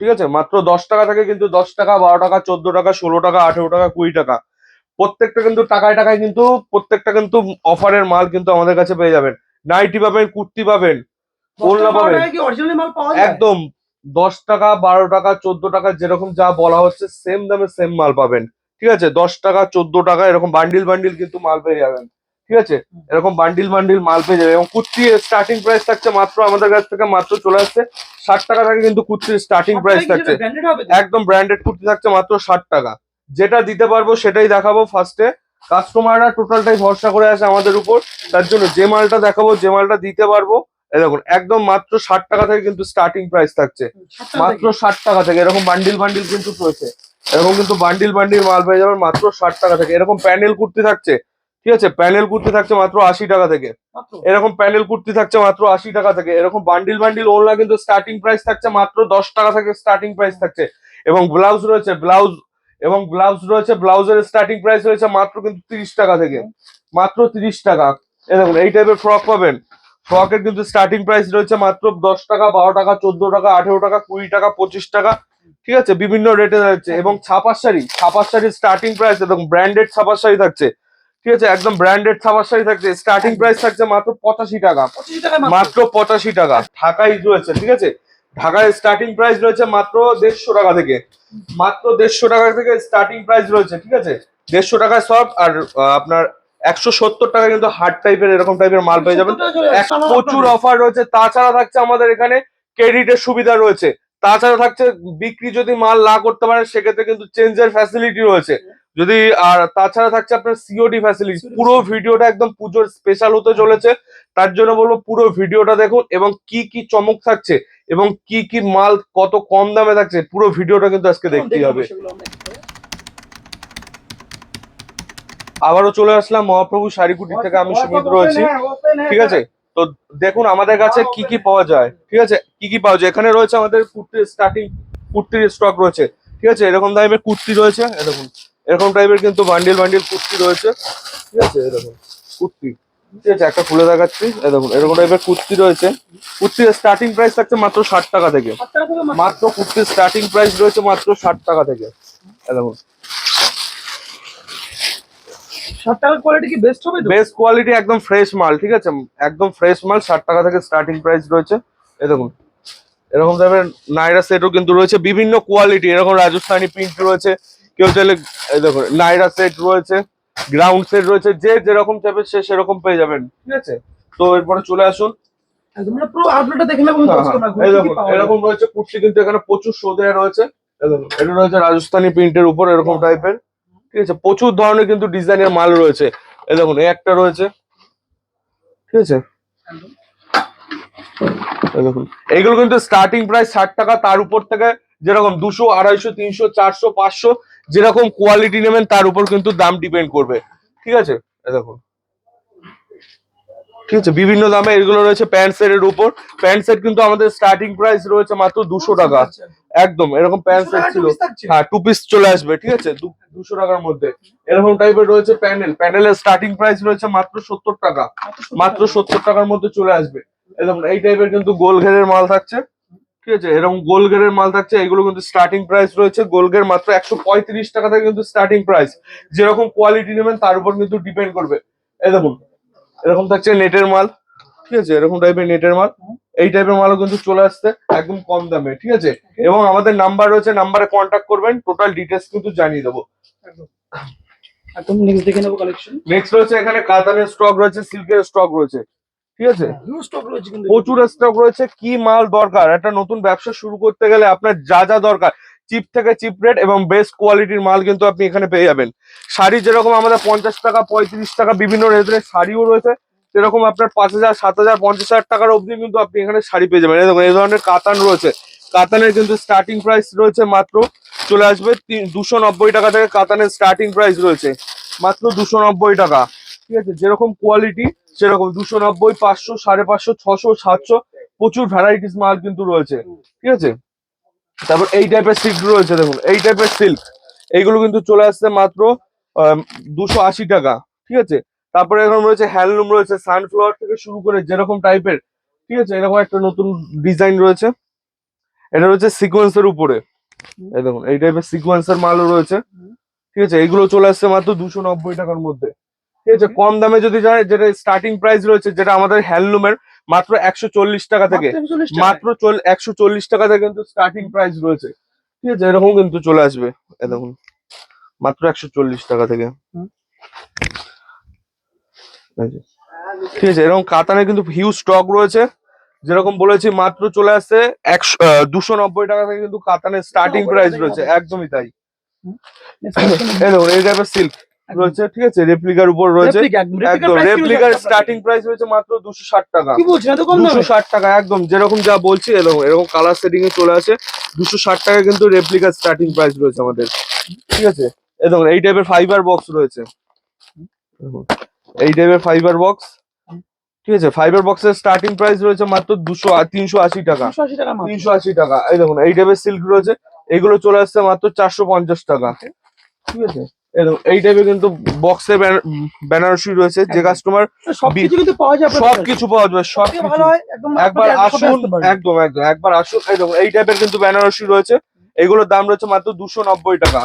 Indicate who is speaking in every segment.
Speaker 1: ঠিক আছে? মাত্র দশ টাকা থেকে কিন্তু দশ টাকা বারো টাকা চোদ্দ টাকা ষোলো টাকা আঠেরো টাকা কুড়ি টাকা। প্রত্যেকটা কিন্তু টাকায় টাকায় কিন্তু প্রত্যেকটা কিন্তু অফারের মাল কিন্তু আমাদের কাছে পেয়ে যাবেন। নাইটি পাবেন কুর্তি পাবেন ওড়না পাবেন। একদম। দশ টাকা বারো টাকা চোদ্দ টাকা যেরকম যা বলা হচ্ছে সেম দামে সেম মাল পাবেন। ঠিক আছে? দশ টাকা চোদ্দ টাকা এরকম বান্ডিল বান্ডিল কিন্তু মাল পেয়ে যাবেন। ঠিক আছে? এরকম বান্ডিল বান্ডিল মাল পেয়ে যাবে। এবং কুর্তি স্টার্টিং প্রাইস থাকছে মাত্র আমাদের কাছ থেকে মাত্র চলে আসছে ষাট টাকা থেকে কিন্তু কুর্তির স্টার্টিং প্রাইস থাকছে? একদম ব্র্যান্ডেড কুর্তি থাকছে মাত্র ষাট টাকা। যেটা দিতে পারব সেটাই দেখাবো ফার্স্টে কাস্টমাররা টোটালটাই ভরসা করে আছে আমাদের উপর। তার জন্য যে মালটা দেখাবো যে মালটা দিতে পারব দেখুন একদম মাত্র ষাট টাকা থেকে কিন্তু স্টার্টিং প্রাইস থাকছে। মাত্র ষাট টাকা থেকে এরকম বান্ডিল বান্ডিল কিন্তু রয়েছে। এরকম কিন্তু বান্ডিল বান্ডিল মাল পেয়ে যাবেন মাত্র ষাট টাকা থেকে। এরকম প্যানেল কুর্তি থাকছে ঠিক আছে প্যানেল কুর্তি থাকছে মাত্র আশি টাকা থেকে। এরকম প্যানেল কুর্তি থাকছে মাত্র আশি টাকা থেকে। এরকম বান্ডিল বান্ডিল ওড়না কিন্তু স্টার্টিং প্রাইস থাকছে মাত্র দশ টাকা থেকে স্টার্টিং প্রাইস থাকছে। এবং ব্লাউজ রয়েছে ব্লাউজ এবং ব্লাউজ রয়েছে ব্লাউজের স্টার্টিং প্রাইস রয়েছে মাত্র কিন্তু তিরিশ টাকা থেকে। মাত্র তিরিশ টাকা। এই দেখুন এই টাইপের ফ্রক পাবেন। ফ্রকের কিন্তু স্টার্টিং প্রাইস রয়েছে মাত্র দশ টাকা বারো টাকা চোদ্দ টাকা আঠেরো টাকা কুড়ি টাকা পঁচিশ টাকা। ঠিক আছে বিভিন্ন রেটে যাচ্ছে এবং ছাপার শাড়ি ছাপার শাড়ির স্টার্টিং প্রাইস এবং ব্র্যান্ডেড ছাপার শাড়ি থাকছে। ঠিক আছে একদম ব্র্যান্ডেড ছাপার শাড়ি থাকছে স্টার্টিং প্রাইস থাকছে মাত্র পঁচাশি টাকা।
Speaker 2: মাত্র।
Speaker 1: পঁচাশি টাকা। ঢাকায় রয়েছে ঠিক আছে? ঢাকায় স্টার্টিং প্রাইস রয়েছে মাত্র দেড়শো টাকা থেকে। মাত্র দেড়শো টাকা থেকে স্টার্টিং প্রাইস রয়েছে ঠিক আছে? দেড়শো টাকায় সব আর আপনার একশো সত্তর টাকা কিন্তু হার্ড টাইপের এরকম টাইপের মাল পেয়ে যাবেন। প্রচুর অফার রয়েছে তাছাড়া থাকছে আমাদের এখানে ক্রেডিটের সুবিধা রয়েছে। তাছাড়া থাকছে বিক্রি যদি মাল না করতে পারেন সেক্ষেত্রে কিন্তু চেঞ্জের ফ্যাসিলিটি রয়েছে। যদি আর তাছাড়া থাকছে আপনার সিওডি ফ্যাসিলিটি পুরো ভিডিওটা একদম পুজোর স্পেশাল হতে চলেছে। তার জন্য বলব পুরো ভিডিওটা দেখুন এবং কি কি চমক থাকছে এবং কি কি মাল কত কম দামে থাকছে পুরো ভিডিওটা কিন্তু আজকে দেখতেই হবে। আবারও চলে আসলাম মহাপ্রভু শাড়িকুটি থেকে আমি সুমিত রয়েছি
Speaker 2: হ্যাঁ, open হ্যাঁ,
Speaker 1: ঠিক আছে? তো দেখুন আমাদের কাছে কি কি পাওয়া যায়। ঠিক আছে? কি কি পাওয়া যায়? এখানে রয়েছে আমাদের কুর্তির স্টার্টিং কুর্তির স্টক রয়েছে। ঠিক আছে? এরকম টাইপের কুর্তি রয়েছে। এরকম এরকম টাইপের কিন্তু বান্ডিল বান্ডিল কুর্তি রয়েছে। ঠিক আছে এরকম কুর্তি। ঠিক আছে একটা খুলে দেখাচ্ছি। দেখুন এরকম টাইপের কুর্তি রয়েছে। কুর্তির স্টার্টিং প্রাইস থাকছে মাত্র ষাট টাকা থেকে।
Speaker 2: মাত্র।
Speaker 1: কুর্তির স্টার্টিং প্রাইস রয়েছে মাত্র ষাট টাকা থেকে। দেখুন।
Speaker 2: ষাট টাকার কোয়ালিটি কি বেস্ট হবে
Speaker 1: বেস্ট কোয়ালিটি একদম ফ্রেশ মাল ঠিক আছে? একদম ফ্রেশ মাল ষাট টাকা থেকে স্টার্টিং প্রাইস রয়েছে। দেখুন এরকম টাইপের নাইরা সেটও কিন্তু রয়েছে। বিভিন্ন কোয়ালিটি এরকম রাজস্থানি প্রিন্ট রয়েছে। কেউ চাইলে দেখুন নাইরা সেট রয়েছে গ্রাউন্ড সেট রয়েছে যে যেরকম চাইবে সে সেরকম পেয়ে যাবেন ঠিক আছে? তো এরপরে চলে আসুন।
Speaker 2: মানে দেখে
Speaker 1: হ্যাঁ, হ্যাঁ, এই দেখুন এরকম রয়েছে কুর্তি কিন্তু এখানে প্রচুর শো দেওয়া রয়েছে। এটা রয়েছে রাজস্থানি প্রিন্টের উপর এরকম টাইপের ঠিক আছে? প্রচুর ধরনের কিন্তু ডিজাইনের মাল রয়েছে। এই দেখুন এই একটা রয়েছে ঠিক আছে? দেখুন এইগুলো কিন্তু স্টার্টিং প্রাইস ষাট টাকা তার উপর থেকে যেরকম দুশো আড়াইশো তিনশো চারশো পাঁচশো যেরকম কোয়ালিটি নেবেন তার উপর কিন্তু দাম ডিপেন্ড করবে। ঠিক আছে? দেখুন। ঠিক আছে? বিভিন্ন দামে এগুলো রয়েছে প্যান্ট সেটের উপর। প্যান্ট সেট কিন্তু আমাদের স্টার্টিং প্রাইস রয়েছে মাত্র দুশো টাকা। একদম এরকম প্যান্ট সেট ছিল। হ্যাঁ টু পিস চলে আসবে ঠিক আছে? দুশো টাকার মধ্যে। এরকম টাইপের রয়েছে প্যানেল প্যানেলের স্টার্টিং প্রাইস রয়েছে মাত্র সত্তর টাকা। মাত্র সত্তর টাকার মধ্যে চলে আসবে। এরকম এই টাইপের কিন্তু গোল ঘেরের মাল থাকছে। ঠিক আছে? এরকম গোল ঘেরের মাল থাকছে এগুলো কিন্তু স্টার্টিং প্রাইস রয়েছে। গোল ঘের মাত্র একশো পঁয়ত্রিশ টাকা থেকে কিন্তু স্টার্টিং প্রাইস যেরকম কোয়ালিটি নেবেন তার উপর কিন্তু ডিপেন্ড করবে। এই দেখুন এরকম থাকছে নেটের মাল ঠিক আছে? এরকম টাইপের নেটের মাল। এই টাইপের মালও কিন্তু চলে আসছে একদম কম দামে ঠিক আছে? এবং আমাদের নাম্বার রয়েছে নাম্বারে কন্ট্যাক্ট করবেন টোটাল ডিটেলস কিন্তু জানিয়ে দেবো।
Speaker 2: একদম নেক্সট দেখে নেব কালেকশন
Speaker 1: নেক্সট রয়েছে এখানে কাতানের স্টক রয়েছে সিল্কের স্টক রয়েছে। ঠিক আছে?
Speaker 2: কিন্তু
Speaker 1: প্রচুর স্টক রয়েছে কি মাল দরকার? একটা নতুন ব্যবসা শুরু করতে গেলে আপনার যা যা দরকার চিপ থেকে চিপ রেট এবং বেস্ট কোয়ালিটির মাল কিন্তু আপনি এখানে পেয়ে যাবেন। শাড়ি যেরকম আমাদের পঞ্চাশ টাকা পঁয়ত্রিশ টাকা বিভিন্ন রেটের শাড়িও রয়েছে সেরকম আপনার পাঁচ হাজার সাত হাজার পঞ্চাশ হাজার টাকার অবধি কিন্তু আপনি এখানে শাড়ি পেয়ে যাবেন। দেখুন এই ধরনের কাতান রয়েছে। কাতানের কিন্তু স্টার্টিং প্রাইস রয়েছে মাত্র চলে আসবে দুশো নব্বই টাকা থেকে কাতানের স্টার্টিং প্রাইস রয়েছে মাত্র দুশো নব্বই টাকা। ঠিক আছে? যেরকম কোয়ালিটি সেরকম দুশো নব্বই, পাঁচশো, সাড়ে পাঁচশো, ছশো, সাতশো প্রচুর ভ্যারাইটিস মাল কিন্তু রয়েছে। ঠিক আছে? তারপর এই টাইপের সিল্ক রয়েছে দেখুন, এই টাইপের সিল্ক এইগুলো কিন্তু চলে আসছে মাত্র দুশো আশি টাকা। ঠিক আছে? তারপরে এরকম রয়েছে হ্যান্ডলুম রয়েছে সানফ্লাওয়ার থেকে শুরু করে যেরকম টাইপের ঠিক আছে? এরকম একটা নতুন ডিজাইন রয়েছে। এটা রয়েছে সিকোয়েন্সের উপরে। এই দেখুন, এই টাইপের সিকোয়েন্সের মালও রয়েছে। ঠিক আছে? এইগুলো চলে আসছে মাত্র দুশো নব্বই টাকার মধ্যে। ঠিক আছে? কম দামে যদি যায় যেটা স্টার্টিং প্রাইস রয়েছে যেটা আমাদের হ্যান্ডলুমের মাত্র একশো চল্লিশ টাকা থেকে।
Speaker 2: মাত্র 140
Speaker 1: একশো চল্লিশ টাকা থেকে কিন্তু স্টার্টিং প্রাইস রয়েছে। ঠিক আছে? এরকম কিন্তু চলে আসবে। দেখুন মাত্র একশো চল্লিশ টাকা থেকে। ঠিক আছে? এরকম কাতানে কিন্তু হিউজ স্টক রয়েছে। যেরকম বলেছি মাত্র চলে আসছে একশো দুশো নব্বই টাকা থেকে কিন্তু কাতানের স্টার্টিং
Speaker 2: 290
Speaker 1: প্রাইস রয়েছে। একদমই তাই। এই দেখুন এই টাইপের সিল্ক রয়েছে ঠিক আছে? রেপ্লিকার উপর রয়েছে।
Speaker 2: একদম।
Speaker 1: রেপ্লিকার স্টার্টিং প্রাইস রয়েছে মাত্র দুশো ষাট টাকা।
Speaker 2: কি বলছেন? এত কম
Speaker 1: দুশো ষাট টাকা একদম। যেরকম যা বলছি এরকম এরকম কালার সেটিং এ চলে আসে। দুশো ষাট টাকা কিন্তু রেপ্লিকার স্টার্টিং প্রাইস রয়েছে আমাদের। ঠিক আছে? এই দেখুন এই টাইপের ফাইবার বক্স রয়েছে। এই টাইপের ফাইবার বক্স ঠিক আছে? ফাইবার বক্সের স্টার্টিং প্রাইস রয়েছে মাত্র দুশো তিনশো আশি টাকা।
Speaker 2: 280 টাকা মাত্র।
Speaker 1: তিনশো আশি টাকা। এই দেখুন এই টাইপের সিল্ক রয়েছে। এগুলো চলে আসছে মাত্র চারশো পঞ্চাশ টাকা। ঠিক আছে? এই টাইপের কিন্তু বক্সের বেনারসি রয়েছে যে
Speaker 2: একদম।
Speaker 1: কাস্টমার
Speaker 2: সবকিছু কিন্তু পাওয়া যায় আপনার
Speaker 1: সব
Speaker 2: কাছে।
Speaker 1: কিছু পাওয়া যাবে সব
Speaker 2: একদম
Speaker 1: একবার আসুন একদম একদম একবার আসুন। এই দেখুন এই টাইপের কিন্তু বেনারসি রয়েছে। এগুলোর দাম রয়েছে মাত্র দুশো নব্বই টাকা।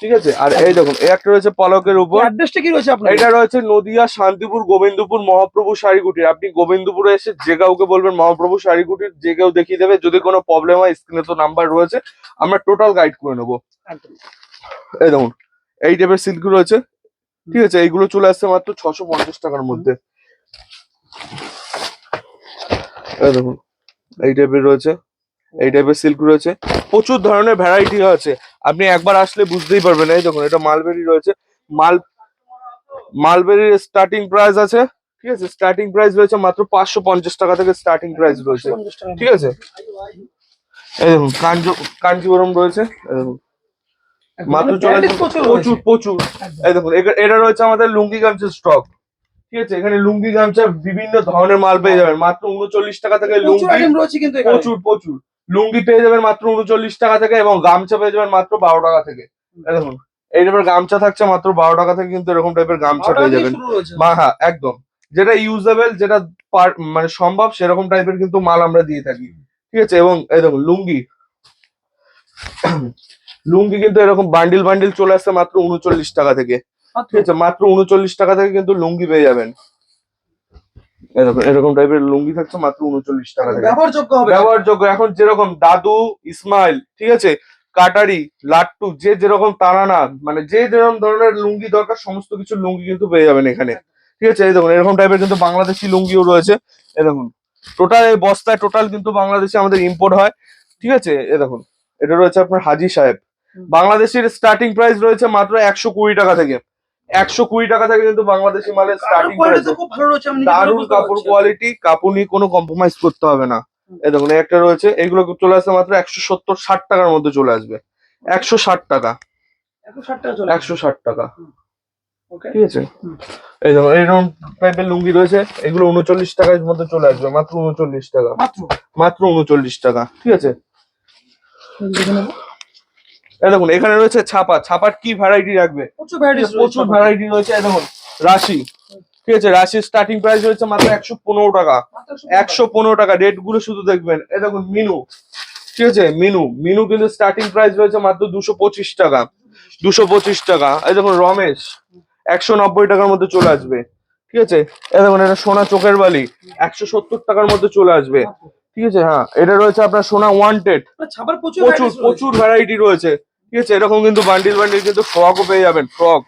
Speaker 1: ঠিক আছে? আর এই দেখুন এই একটা রয়েছে পলকের উপর।
Speaker 2: অ্যাড্রেসটা কি রয়েছে আপনার
Speaker 1: এটা রয়েছে নদিয়া শান্তিপুর গোবিন্দপুর মহাপ্রভু শাড়িকুটির আপনি গোবিন্দপুরে এসে যে কাউকে বলবেন মহাপ্রভু শাড়িকুটির যে কেউ দেখিয়ে দেবে। যদি কোনো প্রবলেম হয় স্ক্রিনে তো নাম্বার রয়েছে। আমরা টোটাল গাইড করে নেব।
Speaker 2: একদম।
Speaker 1: এই দেখুন এই টাইপের সিল্ক রয়েছে ঠিক আছে এইগুলো চলে আসছে মাত্র ছশো পঞ্চাশ টাকার মধ্যে। এই দেখুন এই টাইপের রয়েছে এই টাইপের সিল্ক রয়েছে। প্রচুর ধরনের ভ্যারাইটি আছে। আপনি একবার আসলে বুঝতেই পারবেন। এই দেখুন এটা মালবেরি রয়েছে। মাল মালবেরির স্টার্টিং প্রাইস আছে। ঠিক আছে স্টার্টিং প্রাইস রয়েছে মাত্র পাঁচশো পঞ্চাশ টাকা থেকে স্টার্টিং প্রাইস রয়েছে। ঠিক আছে? এই দেখুন কাঞ্জ কাঞ্জিবরম রয়েছে। এই দেখুন মাত্র
Speaker 2: মানে
Speaker 1: চলে
Speaker 2: প্রচুর
Speaker 1: প্রচুর। এই দেখুন এটা রয়েছে আমাদের লুঙ্গি গামছার স্টক ঠিক আছে? এখানে লুঙ্গি গামছা বিভিন্ন ধরনের মাল পেয়ে যাবেন। মাত্র উনচল্লিশ টাকা থেকে লুঙ্গি
Speaker 2: কিন্তু
Speaker 1: প্রচুর প্রচুর। লুঙ্গি পেয়ে যাবেন মাত্র উনচল্লিশ টাকা থেকে এবং গামছা পেয়ে যাবেন মাত্র বারো টাকা থেকে। এই দেখুন এই টাইপের গামছা থাকছে মাত্র বারো টাকা থেকে কিন্তু এরকম টাইপের গামছা পেয়ে যাবেন। হ্যাঁ একদম। যেটা ইউজেবল যেটা মানে সম্ভব সেরকম টাইপের কিন্তু মাল আমরা দিয়ে থাকি। ঠিক আছে? এবং এই দেখুন লুঙ্গি। লুঙ্গি কিন্তু এরকম বান্ডিল বান্ডিল চলে আসছে মাত্র উনচল্লিশ টাকা থেকে। ঠিক আছে মাত্র উনচল্লিশ টাকা থেকে কিন্তু লুঙ্গি পেয়ে যাবেন। এরকম এরকম টাইপের লুঙ্গি থাকছে মাত্র উনচল্লিশ টাকা থেকে।
Speaker 2: ব্যবহারযোগ্য হবে।
Speaker 1: ব্যবহারযোগ্য। এখন যেরকম দাদু ইসমাইল ঠিক আছে কাটারি লাট্টু যে যেরকম তারানা মানে যে যেরকম ধরনের লুঙ্গি দরকার সমস্ত কিছু লুঙ্গি কিন্তু পেয়ে যাবেন এখানে। ঠিক আছে এই দেখুন এরকম টাইপের কিন্তু বাংলাদেশি লুঙ্গিও রয়েছে। এই দেখুন টোটাল এই বস্তায় টোটাল কিন্তু বাংলাদেশে আমাদের ইম্পোর্ট হয়। ঠিক আছে এ দেখুন এটা রয়েছে আপনার হাজি সাহেব। বাংলাদেশের স্টার্টিং প্রাইস রয়েছে মাত্র একশো কুড়ি টাকা থেকে। একশো কুড়ি টাকা থেকে কিন্তু বাংলাদেশি মালের স্টার্টিং প্রাইস দারুণ কাপড় কোয়ালিটি কাপড় নিয়ে কোনো কম্প্রোমাইজ করতে হবে না। এই দেখুন একটা রয়েছে এগুলো চলে আসবে মাত্র একশো সত্তর ষাট টাকার মধ্যে চলে আসবে। একশো ষাট টাকা।
Speaker 2: 160 টাকা চলে
Speaker 1: একশো ষাট টাকা। ঠিক আছে? এই দেখুন এইরকম টাইপের লুঙ্গি রয়েছে এগুলো উনচল্লিশ টাকার মধ্যে চলে আসবে মাত্র উনচল্লিশ টাকা।
Speaker 2: মাত্র?
Speaker 1: উনচল্লিশ টাকা। ঠিক আছে? দেখুন এখানে রয়েছে ছাপা। ছাপার কি ভ্যারাইটি রাখবে?
Speaker 2: প্রচুর
Speaker 1: ভ্যারাইটি রয়েছে দেখুন রাশি। ঠিক আছে রাশির স্টার্টিং প্রাইস রয়েছে মাত্র একশো পনেরো টাকা। একশো পনেরো টাকা। রেটগুলো শুধু দেখবেন। এ দেখুন মিনু। ঠিক আছে মিনু। মিনু কিন্তু স্টার্টিং প্রাইস রয়েছে মাত্র দুশো পঁচিশ টাকা। দুশো পঁচিশ টাকা। এই দেখুন রমেশ। একশো নব্বই টাকার মধ্যে চলে আসবে। ঠিক আছে? এ দেখুন এটা সোনা চোখের বালি। একশো সত্তর টাকার মধ্যে চলে আসবে। ঠিক আছে হ্যাঁ। এটা রয়েছে আপনার সোনা ওয়ান্টেড
Speaker 2: ছাপার প্রচুর
Speaker 1: প্রচুর প্রচুর ভ্যারাইটি রয়েছে। ঠিক আছে, এরকম কিন্তু বান্ডিল বান্ডিল কিন্তু ফ্রকও পেয়ে যাবেন ফ্রক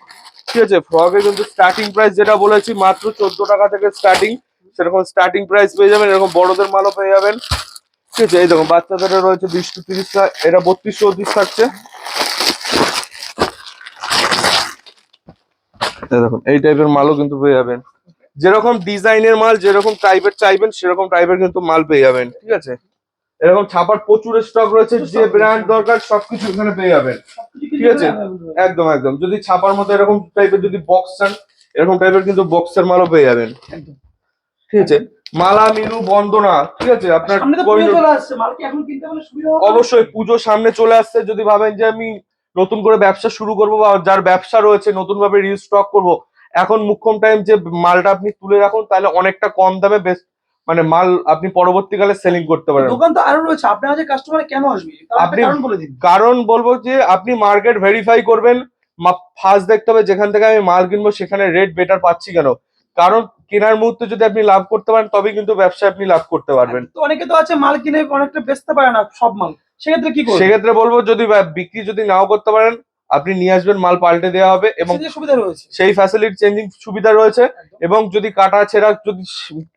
Speaker 1: ঠিক আছে ফ্রকে কিন্তু স্টার্টিং প্রাইস যেটা বলেছি, মাত্র চোদ্দ টাকা থেকে স্টার্টিং সেরকম স্টার্টিং প্রাইস পেয়ে যাবেন, এরকম বড়দের মালও পেয়ে যাবেন। ঠিক আছে, এই দেখুন বাচ্চাদের রয়েছে বিশ টু তিরিশ এটা বত্রিশ চৌত্রিশ থাকছে। দেখুন, এই টাইপের মালও কিন্তু পেয়ে যাবেন। যেরকম ডিজাইনের মাল, যেরকম টাইপের চাইবেন, সেরকম টাইপের কিন্তু মাল পেয়ে যাবেন, ঠিক আছে। এরকম ছাপার প্রচুর স্টক রয়েছে যে ব্র্যান্ড দরকার সবকিছু এখানে পেয়ে যাবেন। ঠিক আছে। একদম একদম। যদি ছাপার মতো এরকম টাইপের যদি বক্স চান এরকম টাইপের কিন্তু বক্সের মালও পেয়ে যাবেন। ঠিক আছে? মালা মিনু বন্দনা ঠিক আছে? আপনার
Speaker 2: মাল
Speaker 1: অবশ্যই পুজো সামনে চলে আসছে। যদি ভাবেন যে আমি নতুন করে ব্যবসা শুরু করব বা যার ব্যবসা রয়েছে নতুন ভাবে রিস্টক করব এখন মুখ্যম টাইম যে মালটা আপনি তুলে রাখুন তাহলে অনেকটা কম দামে বেশ মানে মাল আপনি পরবর্তীকালে সেলিং করতে পারেন।
Speaker 2: দোকান তো আরও রয়েছে আপনার কাছে কাস্টমার কেন আসবে?
Speaker 1: আপনি-
Speaker 2: কারণ বলে দিন।
Speaker 1: কারণ বলব যে আপনি মার্কেট ভেরিফাই করবেন ফার্স্ট দেখতে হবে যেখান থেকে আমি মাল কিনবো সেখানে রেট বেটার পাচ্ছি কেন? কারণ কেনার মুহূর্তে যদি আপনি লাভ করতে পারেন তবে কিন্তু ব্যবসায় আপনি লাভ করতে পারবেন।
Speaker 2: তো অনেকে তো আছে মাল কিনে অনেকটা বেচতে পারে না সব মাল। সেক্ষেত্রে কি
Speaker 1: সেক্ষেত্রে বলব যদি বিক্রি যদি নাও করতে পারেন আপনি নিয়ে আসবেন মাল পাল্টে দেওয়া হবে এবং
Speaker 2: সুবিধা রয়েছে।
Speaker 1: সেই ফ্যাসিলিটি চেঞ্জিং সুবিধা রয়েছে এবং যদি কাটা ছেঁড়া যদি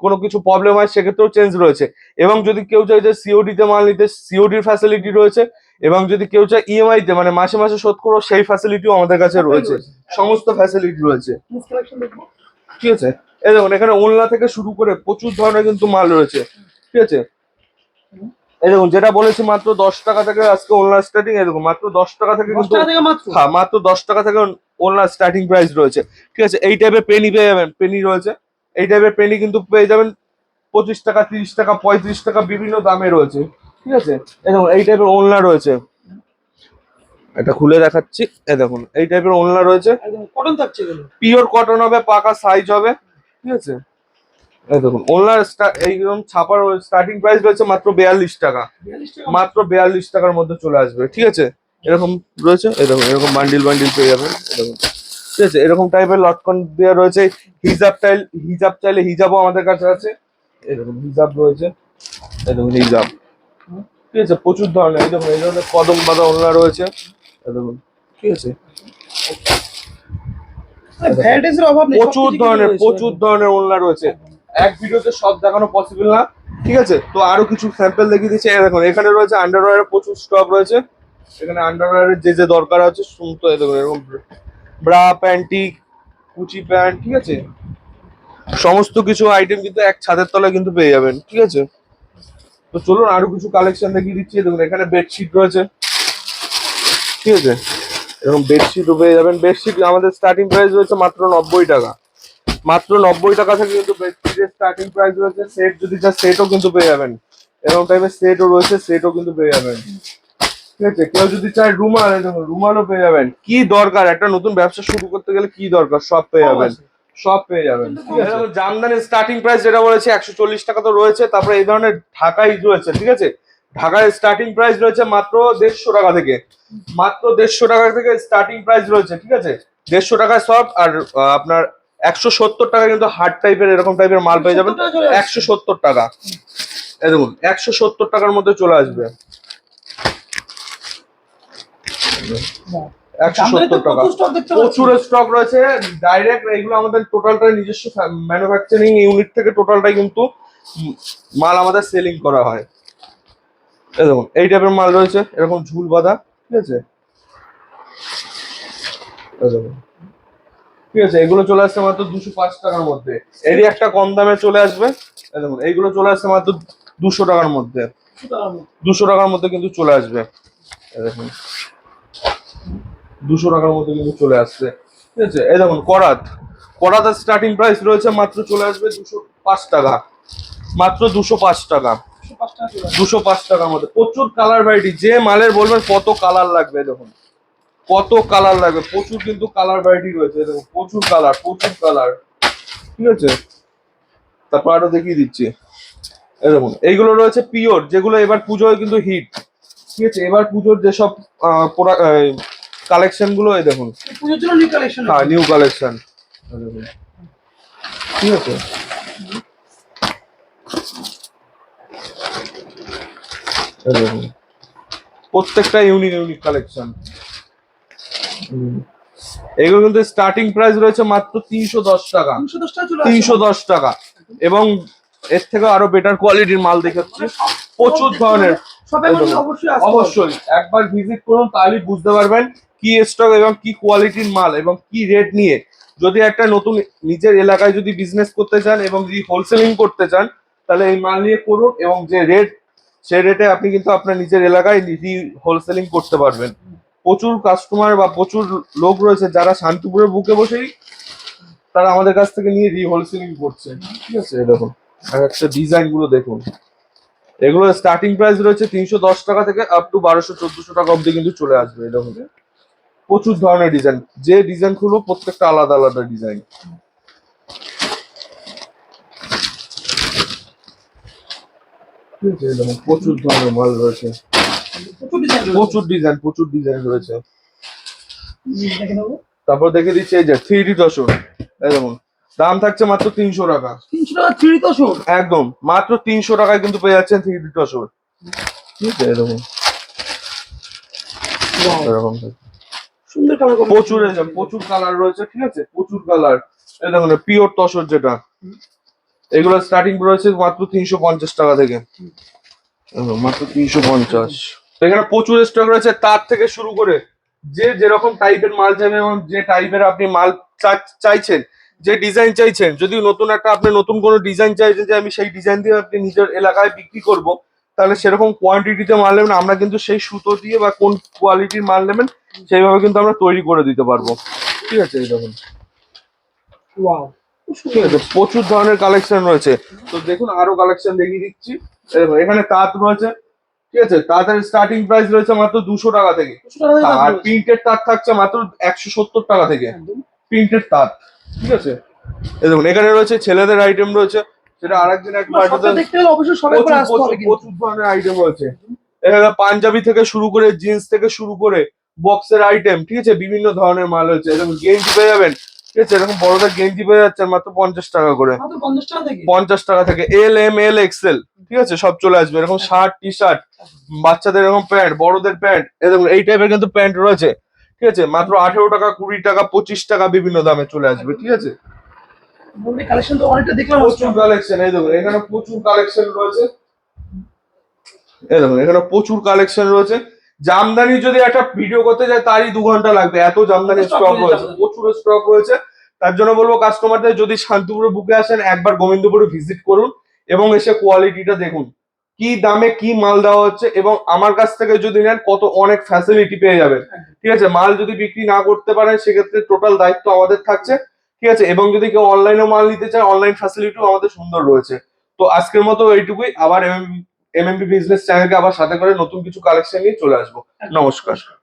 Speaker 1: কোনো কিছু প্রবলেম হয় সেক্ষেত্রেও চেঞ্জ রয়েছে। এবং যদি কেউ চায় যে সিওডি তে মাল নিতে সিওডির ফ্যাসিলিটি রয়েছে এবং যদি কেউ চায় ইএমআই তে মানে মাসে মাসে শোধ করো সেই ফ্যাসিলিটিও আমাদের কাছে রয়েছে। সমস্ত ফ্যাসিলিটি রয়েছে। ঠিক আছে? এই দেখুন এখানে ওনলা থেকে শুরু করে প্রচুর ধরনের কিন্তু মাল রয়েছে। ঠিক আছে? এই দেখুন যেটা বলেছি মাত্র দশ টাকা থেকে আজকে ওনলা স্টার্টিং এই দেখুন মাত্র দশ টাকা থেকে কিন্তু
Speaker 2: মাত্র?
Speaker 1: হ্যাঁ মাত্র দশ টাকা থেকে ওনার স্টার্টিং প্রাইস রয়েছে। ঠিক আছে এই টাইপের পেনি পেয়ে যাবেন পেনি রয়েছে। এই টাইপের পেনি কিন্তু পেয়ে যাবেন পঁচিশ টাকা তিরিশ টাকা পঁয়ত্রিশ টাকা বিভিন্ন দামে রয়েছে। ঠিক আছে এই দেখুন এই টাইপের ওনলা রয়েছে। এটা খুলে দেখাচ্ছি এই দেখুন এই টাইপের ওনলা রয়েছে।
Speaker 2: কটন থাকছে
Speaker 1: পিওর কটন হবে পাকা সাইজ হবে। ঠিক আছে এই দেখুন ওনলার এইরকম ছাপার স্টার্টিং প্রাইস রয়েছে মাত্র বিয়াল্লিশ টাকা। মাত্র বিয়াল্লিশ টাকার মধ্যে চলে আসবে ঠিক আছে? এরকম রয়েছে এরকম এরকম বান্ডিল বান্ডিল পেয়ে যাবেন এরকম ঠিক আছে এরকম টাইপের লটকন দেওয়া রয়েছে হিজাব টাইল হিজাব চাইলে হিজাবও আমাদের কাছে আছে। এরকম হিজাব রয়েছে এরকম হিজাব ঠিক আছে প্রচুর ধরনের এই দেখুন এই ধরনের কদম বাঁধা ওড়না রয়েছে দেখুন ঠিক আছে। প্রচুর ধরনের। প্রচুর ধরনের ওড়না রয়েছে। এক ভিডিওতে সব দেখানো পসিবল না। ঠিক আছে? তো আরও কিছু স্যাম্পল দেখিয়ে দিচ্ছি। দেখুন, এখানে রয়েছে আন্ডারওয়্যারের প্রচুর স্টক রয়েছে। এখানে আন্ডারওয়্যারের যে যে দরকার আছে, শুনতো দেখুন, এরকম ব্রা প্যান্টি কুচি প্যান্ট ঠিক আছে? সমস্ত কিছু আইটেম কিন্তু এক ছাদের তলায় কিন্তু পেয়ে যাবেন, ঠিক আছে? তো চলুন, আরও কিছু কালেকশন দেখিয়ে দিচ্ছি। দেখুন, এখানে বেডশিট রয়েছে। ঠিক আছে? এরকম বেডশিটও পেয়ে যাবেন। বেডশিট আমাদের স্টার্টিং প্রাইস রয়েছে মাত্র নব্বই টাকা। মাত্র নব্বই টাকা থেকে কিন্তু বেডশিটের স্টার্টিং প্রাইস রয়েছে। সেট যদি চান সেটও কিন্তু পেয়ে যাবেন। এরকম টাইপের সেটও রয়েছে সেটও কিন্তু পেয়ে যাবেন। ঠিক আছে? কেউ যদি চায় রুমাল দেখুন রুমালও পেয়ে যাবেন। কি দরকার? একটা নতুন ব্যবসা শুরু করতে গেলে কি দরকার? সব পেয়ে যাবেন। সব পেয়ে যাবেন। ঠিক আছে? জামদানির স্টার্টিং প্রাইস যেটা বলেছে একশো চল্লিশ টাকা তো রয়েছে। তারপরে এই ধরনের ঢাকাই রয়েছে ঠিক আছে? ঢাকায় স্টার্টিং প্রাইস রয়েছে মাত্র দেড়শো টাকা থেকে। মাত্র দেড়শো টাকা থেকে স্টার্টিং প্রাইস রয়েছে ঠিক আছে? দেড়শো টাকায় সব আর আপনার একশো সত্তর টাকা কিন্তু হার্ড টাইপের এরকম টাইপের মাল পেয়ে যাবেন।
Speaker 2: 70 টাকা চলে আসছে।
Speaker 1: একশো সত্তর টাকা। এই দেখুন একশো সত্তর টাকার মধ্যে চলে আসবে। একশো সত্তর টাকা।
Speaker 2: প্রচুর।
Speaker 1: স্টক রয়েছে। ডাইরেক্ট এগুলো আমাদের টোটালটাই নিজস্ব ম্যানুফ্যাকচারিং ইউনিট থেকে টোটালটাই কিন্তু মাল আমাদের সেলিং করা হয়। এই দেখুন এই টাইপের মাল রয়েছে। এরকম ঝুল বাঁধা ঠিক আছে? এই দেখুন। ঠিক আছে এগুলো চলে আসছে মাত্র দুশো পাঁচ টাকার মধ্যে। এরই একটা কম দামে চলে আসবে। দেখুন এইগুলো চলে আসছে মাত্র দুশো টাকার মধ্যে। দুশো টাকার মধ্যে। কিন্তু চলে আসবে। দেখুন দুশো টাকার মধ্যে কিন্তু চলে আসছে। ঠিক আছে এই দেখুন করাত। করাতের স্টার্টিং প্রাইস রয়েছে মাত্র চলে আসবে দুশো পাঁচ টাকা। মাত্র দুশো পাঁচ টাকা। দুশো পাঁচ টাকার মধ্যে। প্রচুর কালার ভ্যারাইটি যে মালের বলবেন কত কালার লাগবে দেখুন। কত কালার লাগবে? প্রচুর কিন্তু কালার ভ্যারাইটি রয়েছে দেখুন প্রচুর কালার প্রচুর কালার ঠিক আছে? তারপর আরও দেখিয়ে দিচ্ছি। দেখুন এইগুলো রয়েছে পিওর যেগুলো এবার পুজোয় কিন্তু হিট ঠিক আছে? এবার পুজোর যেসব কালেকশনগুলো এই দেখুন।
Speaker 2: পুজোর জন্য নিউ কালেকশন
Speaker 1: হ্যাঁ নিউ কালেকশন ঠিক আছে? প্রত্যেকটা ইউনিক ইউনিক কালেকশন এগুলো কিন্তু স্টার্টিং প্রাইস রয়েছে মাত্র তিনশো দশ টাকা।
Speaker 2: তিনশো দশ টাকা।
Speaker 1: এবং এর থেকে আরও বেটার কোয়ালিটির মাল দেখাচ্ছি প্রচুর ধরনের।
Speaker 2: অবশ্যই
Speaker 1: একবার ভিজিট করুন তাহলেই বুঝতে পারবেন কি স্টক এবং কি কোয়ালিটির মাল এবং কি রেট নিয়ে। যদি একটা নতুন নিজের এলাকায় যদি বিজনেস করতে চান এবং যদি হোলসেলিং করতে চান তাহলে এই মাল নিয়ে করুন এবং যে রেট সেই রেটে আপনি কিন্তু আপনার নিজের এলাকায় হোলসেলিং করতে পারবেন। প্রচুর কাস্টমার বা প্রচুর লোক রয়েছে যারা শান্তিপুরের বুকে বসেই তারা আমাদের কাছ থেকে নিয়ে রি হোলসেলিং করছে। ঠিক আছে দেখুন। আর একটা ডিজাইনগুলো দেখুন। এগুলো স্টার্টিং প্রাইস রয়েছে তিনশো দশ টাকা থেকে আপ টু বারোশো চোদ্দশো টাকা অবধি কিন্তু চলে আসবে এরকম প্রচুর ধরনের ডিজাইন যে ডিজাইন খুলবো প্রত্যেকটা আলাদা আলাদা ডিজাইন ঠিক আছে, এই প্রচুর ধরনের মাল রয়েছে।
Speaker 2: প্রচুর ডিজাইন
Speaker 1: প্রচুর ডিজাইন রয়েছে। তারপর দেখে দিচ্ছি এই যে থ্রি ডি তসর দেখুন দাম থাকছে মাত্র তিনশো টাকা।
Speaker 2: তিনশো টাকা থ্রি তসর
Speaker 1: একদম মাত্র তিনশো টাকায় কিন্তু পেয়ে যাচ্ছেন থ্রি ডি তসর ঠিক আছে দেখুন। এরকম
Speaker 2: সুন্দর কালার
Speaker 1: প্রচুর প্রচুর কালার রয়েছে ঠিক আছে? প্রচুর কালার এই দেখুন পিওর তসর যেটা। এগুলো স্টার্টিং রয়েছে মাত্র তিনশো পঞ্চাশ টাকা থেকে। মাত্র তিনশো পঞ্চাশ। এখানে প্রচুর স্টক রয়েছে। তার থেকে শুরু করে যে যেরকম টাইপের মাল চাইবেন এবং যে টাইপের আপনি মাল চাইছেন যে ডিজাইন চাইছেন যদি নতুন একটা আপনি নতুন কোনো ডিজাইন চাইছেন যে আমি সেই ডিজাইন দিয়ে আপনি নিজের এলাকায় বিক্রি করব তাহলে সেরকম কোয়ান্টিটিতে মাল নেবেন আমরা কিন্তু সেই সুতো দিয়ে বা কোন কোয়ালিটির মাল নেবেন সেইভাবে কিন্তু আমরা তৈরি করে দিতে পারব। ঠিক আছে এই ঠিক আছে প্রচুর ধরনের কালেকশন রয়েছে। তো দেখুন আরও কালেকশন দেখিয়ে দিচ্ছি। এখানে তাঁত রয়েছে। ঠিক আছে তাঁতের স্টার্টিং প্রাইস রয়েছে মাত্র দুশো টাকা থেকে। আর প্রিন্টেড তাঁত থাকছে মাত্র একশো সত্তর টাকা থেকে। প্রিন্টেড তাঁত ঠিক আছে? এই দেখুন এখানে রয়েছে ছেলেদের আইটেম রয়েছে সেটা আরেকদিন এক। প্রচুর ধরনের আইটেম রয়েছে। এখানে পাঞ্জাবি থেকে শুরু করে জিন্স থেকে শুরু করে বক্সের আইটেম ঠিক আছে? বিভিন্ন ধরনের মাল রয়েছে। এরকম গেঞ্জি পেয়ে যাবেন ঠিক আছে এরকম বড়দের গেঞ্জি পেয়ে যাচ্ছেন মাত্র পঞ্চাশ টাকা করে।
Speaker 2: পঞ্চাশ টাকা থেকে?
Speaker 1: পঞ্চাশ টাকা থেকে। এল এম এল এক্সেল ঠিক আছে সব চলে আসবে। এরকম শার্ট টি শার্ট বাচ্চাদের এরকম প্যান্ট বড়দের প্যান্ট এরকম এই টাইপের কিন্তু প্যান্ট রয়েছে। ঠিক আছে মাত্র আঠেরো টাকা কুড়ি টাকা পঁচিশ টাকা বিভিন্ন দামে চলে আসবে ঠিক আছে?
Speaker 2: কালেকশন তো অনেকটা দেখলাম।
Speaker 1: প্রচুর কালেকশন এই দেখুন এখানে প্রচুর কালেকশন রয়েছে। এই দেখুন এখানে প্রচুর কালেকশন রয়েছে। জামদানি যদি একটা ভিডিও করতে যায় তারই দু ঘণ্টা লাগবে। এত জামদানি স্টক রয়েছে প্রচুর স্টক রয়েছে। তার জন্য বলব কাস্টমারদের যদি শান্তিপুরে বুকে আসেন একবার গোবিন্দপুরে ভিজিট করুন এবং এসে কোয়ালিটিটা দেখুন। কি দামে কি মাল দেওয়া হচ্ছে এবং আমার কাছ থেকে যদি নেন কত অনেক ফ্যাসিলিটি পেয়ে যাবেন। ঠিক আছে মাল যদি বিক্রি না করতে পারেন সেক্ষেত্রে টোটাল দায়িত্ব আমাদের থাকছে। ঠিক আছে এবং যদি কেউ অনলাইনে মাল নিতে চায় অনলাইন ফ্যাসিলিটিও আমাদের সুন্দর রয়েছে। তো আজকের মতো এইটুকুই। আবার এমএমবি বিজনেস চ্যানেলকে আবার সাথে করে নতুন কিছু কালেকশন নিয়ে চলে আসব। নমস্কার।